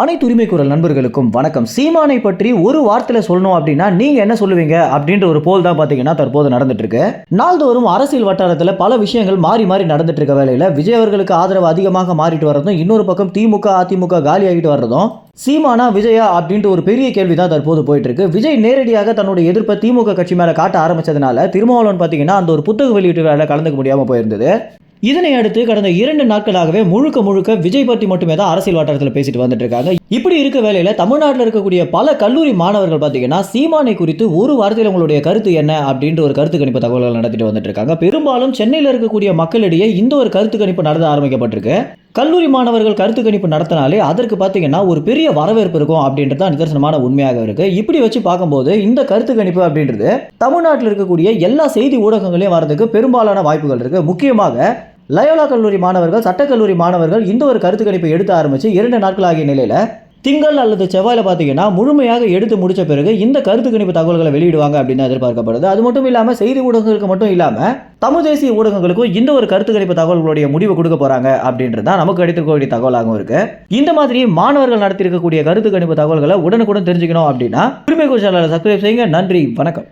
அனைத்து உரிமை குரல் நண்பர்களுக்கும் வணக்கம். சீமானை பற்றி ஒரு வார்த்தையில சொல்லணும் அப்படின்னா நீங்க என்ன சொல்லுவீங்க அப்படின்ற ஒரு போல் தான் பாத்தீங்கன்னா தற்போது நடந்துட்டு இருக்கு நாள்தோறும் அரசியல் வட்டாரத்துல பல விஷயங்கள் மாறி மாறி நடந்துட்டு இருக்க வேலையில விஜய் அவர்களுக்கு ஆதரவு அதிகமாக மாறிட்டு வர்றதும் இன்னொரு பக்கம் திமுக அதிமுக காலி ஆகிட்டு வர்றதும் சீமானா விஜயா அப்படின்ட்டு ஒரு பெரிய கேள்வி தான் தற்போது போயிட்டு இருக்கு விஜய் நேரடியாக தன்னுடைய எதிர்ப்பை திமுக கட்சி மேல காட்ட ஆரம்பிச்சதுனால திருமாவளவன் பாத்தீங்கன்னா அந்த ஒரு புத்தக வெளியீட்டு வேலை கலந்துக்க முடியாம போயிருந்தது. இதனை அடுத்து கடந்த இரண்டு நாட்களாகவே முழுக்க முழுக்க விஜய் பற்றி மட்டுமே தான் அரசியல் வட்டாரத்தில் பேசிட்டு வந்துட்டு இருக்காங்க. இப்படி இருக்க வேலையில தமிழ்நாட்டில் இருக்கக்கூடிய பல கல்லூரி மாணவர்கள் பார்த்தீங்கன்னா சீமானை குறித்து ஒரு வாரத்தில் உங்களுடைய கருத்து என்ன அப்படின்ற ஒரு கருத்து கணிப்பு தகவல்கள் நடத்திட்டு வந்துட்டு இருக்காங்க. பெரும்பாலும் சென்னையில் இருக்கக்கூடிய மக்களிடையே இந்த ஒரு கருத்து கணிப்பு நடத்த ஆரம்பிக்கப்பட்டிருக்கு. கல்லூரி மாணவர்கள் கருத்து கணிப்பு நடத்தினாலே அதற்கு பார்த்தீங்கன்னா ஒரு பெரிய வரவேற்பு இருக்கும் அப்படின்றது தான் நிதர்சனமான உண்மையாக இருக்கு. இப்படி வச்சு பார்க்கும்போது இந்த கருத்து கணிப்பு அப்படின்றது தமிழ்நாட்டில் இருக்கக்கூடிய எல்லா செய்தி ஊடகங்களையும் வரதுக்கு பெரும்பாலான வாய்ப்புகள் இருக்கு. முக்கியமாக லயோலா கல்லூரி மாணவர்கள் சட்டக்கல்லூரி மாணவர்கள் இந்த ஒரு கருத்து கணிப்பை எடுத்து ஆரம்பித்து இரண்டு நாட்கள் ஆகிய நிலையில் திங்கள் அல்லது செவ்வாயில் பார்த்தீங்கன்னா முழுமையாக எடுத்து முடித்த பிறகு இந்த கருத்து கணிப்பு தகவல்களை வெளியிடுவாங்க அப்படின்னு எதிர்பார்க்கப்படுது. அது மட்டும் இல்லாமல் செய்தி ஊடகங்களுக்கு மட்டும் இல்லாமல் தமிழ் தேசிய ஊடகங்களுக்கும் இந்த ஒரு கருத்து கணிப்பு தகவல்களுடைய முடிவு கொடுக்க போகிறாங்க அப்படின்றது தான் நமக்கு கிடைத்திருக்கக்கூடிய தகவலாகவும் இருக்குது இந்த மாதிரி மாணவர்கள் நடத்தியிருக்கக்கூடிய கருத்து கணிப்பு தகவல்களை உடனுக்குடன் தெரிஞ்சுக்கணும் அப்படின்னா உரிமை குறிச்சாளர் சப்ஸ்கிரைப் செய்யுங்க. நன்றி. வணக்கம்.